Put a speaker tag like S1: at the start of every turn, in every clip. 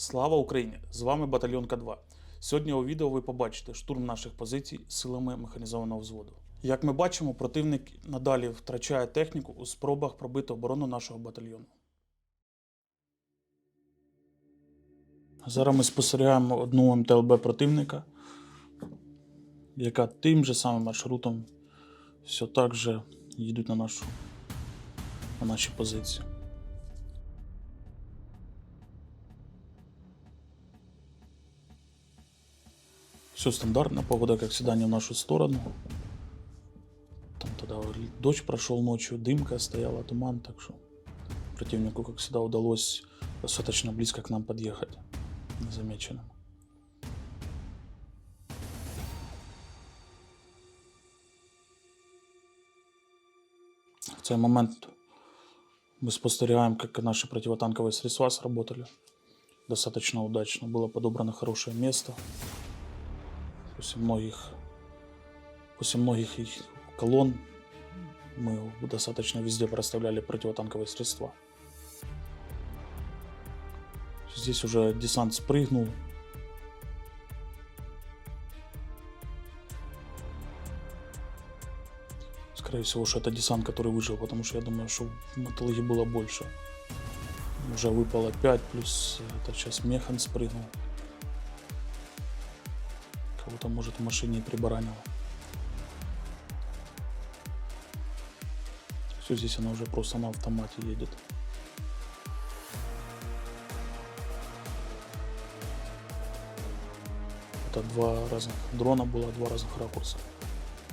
S1: Слава Україні! З вами батальйон К2. Сьогодні у відео ви побачите штурм наших позицій силами механізованого взводу. Як ми бачимо, противник надалі втрачає техніку у спробах пробити оборону нашого батальйону. Зараз ми спостерігаємо одну МТЛБ противника, яка тим же самим маршрутом все так же їдуть на, нашу, на наші позиції. Все стандартно, погода, как всегда, не в нашу сторону. Там тогда дождь прошел ночью, дымка стояла, туман, так что противнику, как всегда, удалось достаточно близко к нам подъехать незамеченным. В цей момент мы спостерегаем, как наши противотанковые средства сработали. Достаточно удачно. Было подобрано хорошее место. После многих, после многих их колонн мы достаточно везде проставляли противотанковые средства. Здесь уже десант спрыгнул. Скорее всего, что это десант, который выжил, потому что я думаю, что в мотологе было больше. Уже выпало 5, плюс это сейчас механ спрыгнул. Кого-то, может, в машине и прибаранило. Все, здесь она уже просто на автомате едет. Это два разных дрона было, два разных ракурса.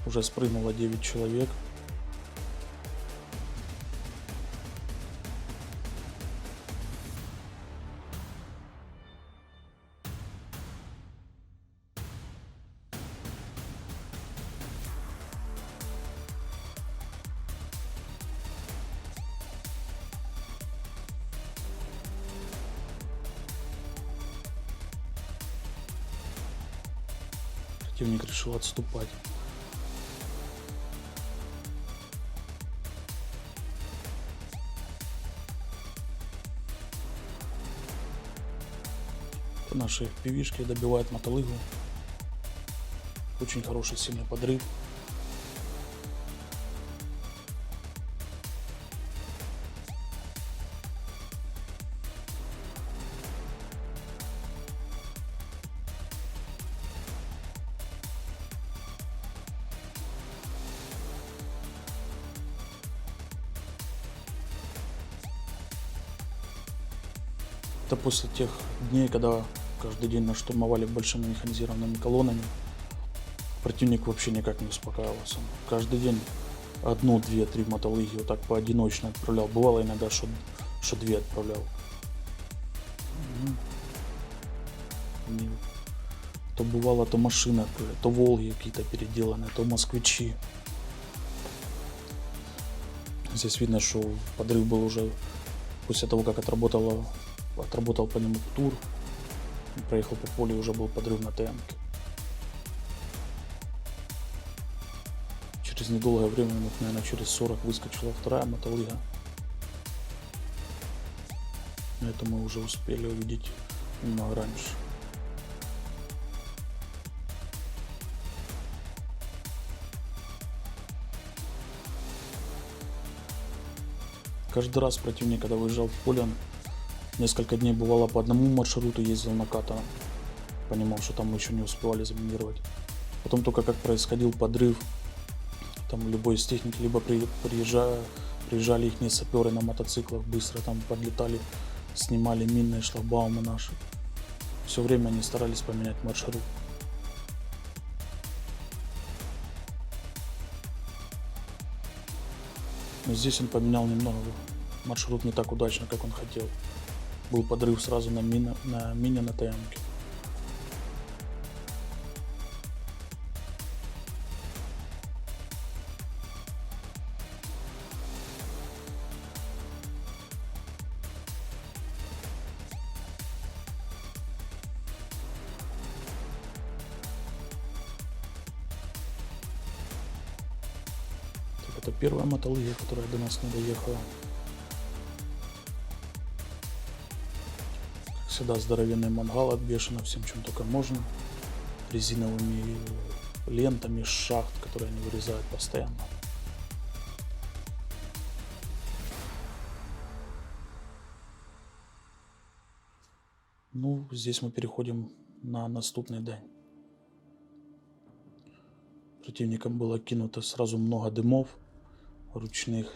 S1: Уже спрыгнуло 9 человек. Противник решил отступать. Наши пивишки добивают мотолыгу. Очень хороший сильный подрыв. Это после тех дней, когда каждый день нас штурмовали большими механизированными колоннами. Противник вообще никак не успокаивался. Каждый день одну, две, три мотолыги вот так поодиночно отправлял. Бывало иногда, что, что две отправлял. То бывало, то машина, то, то Волги какие-то переделанные, то москвичи. Здесь видно, что подрыв был уже после того, как отработала, отработал по нему тур. Проехал по полю, уже был подрыв на ТМ. Через недолгое время, минут, наверное, через 40 выскочила вторая мотолыга. Это мы уже успели увидеть немного раньше. Каждый раз противник, когда выезжал в поле, несколько дней бывало по одному маршруту ездил накатанным. Понимал, что там еще не успевали заминировать. Потом только как происходил подрыв, там любой из техник, либо при, приезжая, приезжали их саперы на мотоциклах, быстро там подлетали, снимали минные шлагбаумы наши. Все время они старались поменять маршрут. Но здесь он поменял немного маршрут не так удачно, как он хотел. Был подрыв сразу на, мина, на мине на ТМке. Это первая мотология, которая до нас не доехала. Всегда, здоровенный мангал обвешан всем, чем только можно. Резиновыми лентами шахт, которые они вырезают постоянно. Ну, здесь мы переходим на наступный день. Противникам было кинуто сразу много дымов ручных.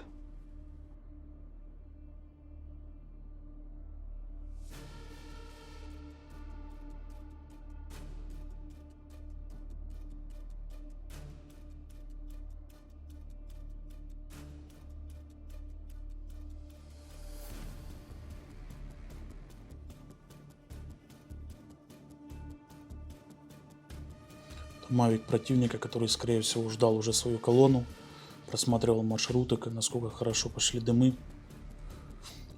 S1: Мавик противника, который, скорее всего, ждал уже свою колонну, просматривал маршруты, насколько хорошо пошли дымы.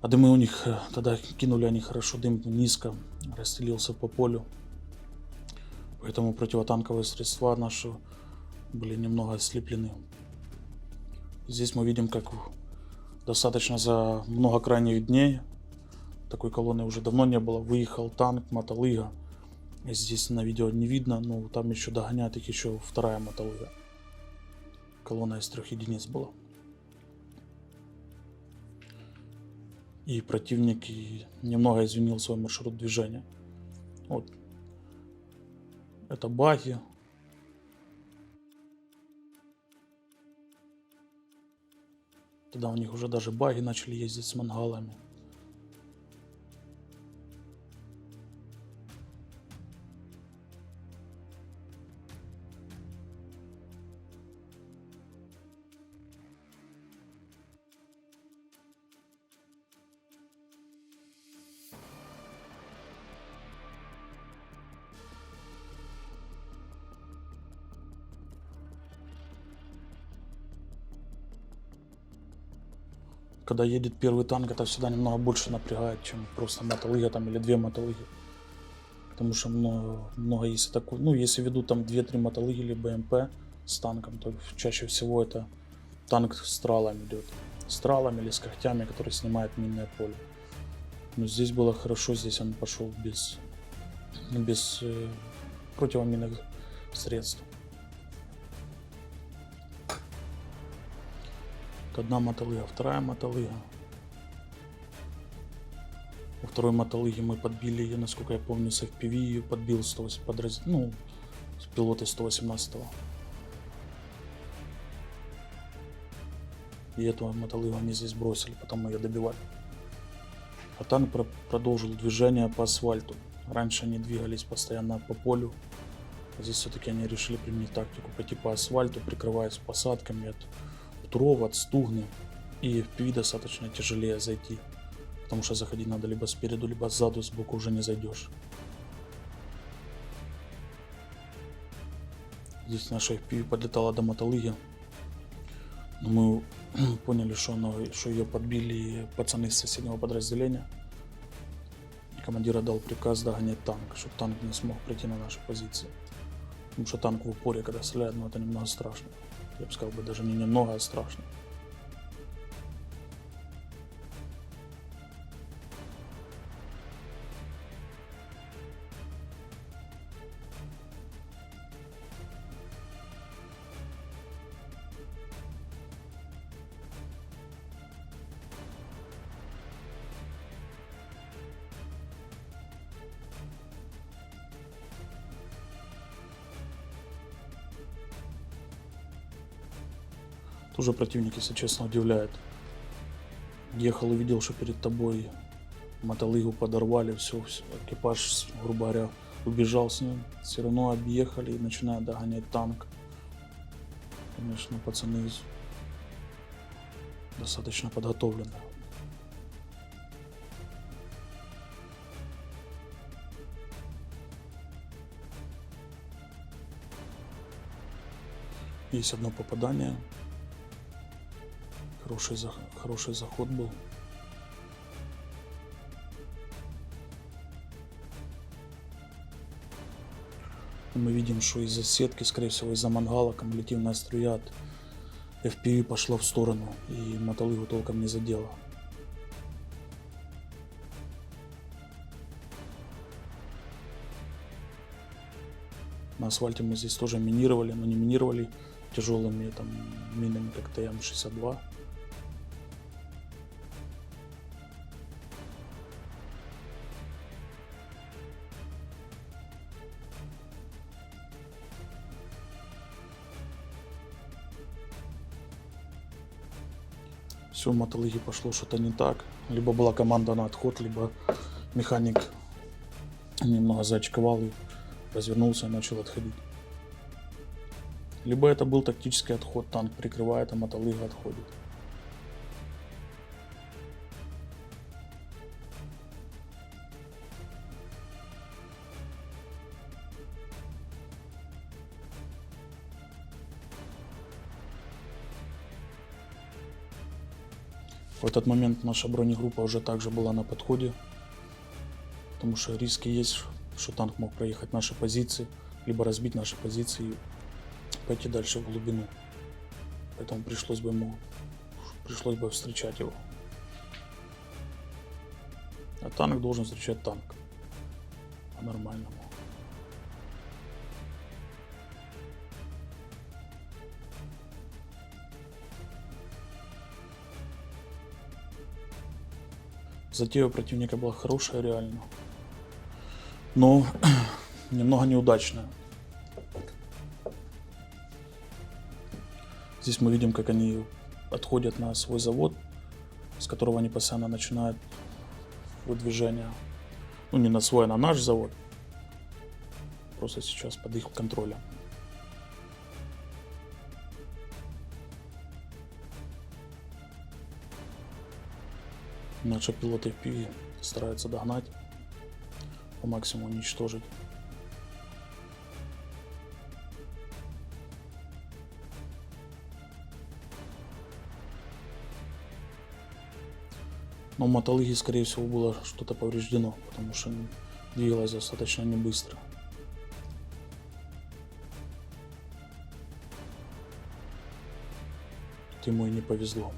S1: А дымы у них, э, тогда кинули они хорошо дым низко, расстелился по полю. Поэтому противотанковые средства наши были немного ослеплены. Здесь мы видим, как достаточно за много крайних дней, такой колонны уже давно не было, выехал танк Мотолыга. Здесь на видео не видно, но там еще догоняет их еще вторая мотолыга. Колонна из трех единиц была. И противник немного изменил свой маршрут движения. Вот. Это баги. Тогда у них уже даже баги начали ездить с мангалами. Когда едет первый танк, это всегда немного больше напрягает, чем просто мотолыга там или две мотолыги. Потому что много, много если такое, ну, если ведут там 2-3 мотолыги или БМП с танком, то чаще всего это танк с тралом идет. С тралами или с когтями, который снимает минное поле. Но здесь было хорошо, здесь он пошел без, без э, противоминных средств. Одна мотолыга, вторая мотолыга. Во второй мотолыге мы подбили ее, насколько я помню, с FPV ее подбил 108 подраз... ну, с пилоты 118 -го. И эту мотолыгу они здесь бросили, потом мы ее добивали. А танк про- продолжил движение по асфальту. Раньше они двигались постоянно по полю. А здесь все-таки они решили применить тактику пойти по асфальту, прикрываясь посадками от Туров, от Стугны. И в PV достаточно тяжелее зайти. Потому что заходить надо либо спереду, либо сзаду, сбоку уже не зайдешь. Здесь наша FPV подлетала до мотолыги. Но мы поняли, что, она, что ее подбили пацаны из соседнего подразделения. Командир дал приказ догонять танк, чтобы танк не смог прийти на наши позиции. Потому что танк в упоре, когда стреляет, ну это немного страшно. Я бы сказал бы даже не немного, страшно. Тоже противник, если честно, удивляет. Ехал, увидел, что перед тобой мотолыгу подорвали, все, экипаж, грубо говоря, убежал с ним. Все равно объехали и начинают догонять танк. Конечно, пацаны достаточно подготовлены. Есть одно попадание. Хороший, за... Хороший заход был. Мы видим, что из-за сетки, скорее всего, из-за мангала кумулятивная струя от FPV пошла в сторону, и мотолыгу толком не задела. На асфальте мы здесь тоже минировали, но не минировали тяжелыми там минами, как ТМ-62. Все в мотолыге пошло что-то не так. Либо была команда на отход, либо механик немного заочковал и развернулся и начал отходить. Либо это был тактический отход, танк прикрывает, а мотолыга отходит. В этот момент наша бронегруппа уже также была на подходе, потому что риски есть, что танк мог проехать наши позиции, либо разбить наши позиции и пойти дальше в глубину. Поэтому пришлось бы ему пришлось бы встречать его. А танк должен встречать танк. По-нормальному. Затея противника была хорошая реально. Но немного неудачная. Здесь мы видим, как они отходят на свой завод, с которого они постоянно начинают выдвижение. Ну, не на свой, а на наш завод. Просто сейчас под их контролем. Наши пилоты в стараются догнать, по максимуму уничтожить. Но в скорее всего, было что-то повреждено, потому что двигалось достаточно не быстро. Ему и не повезло.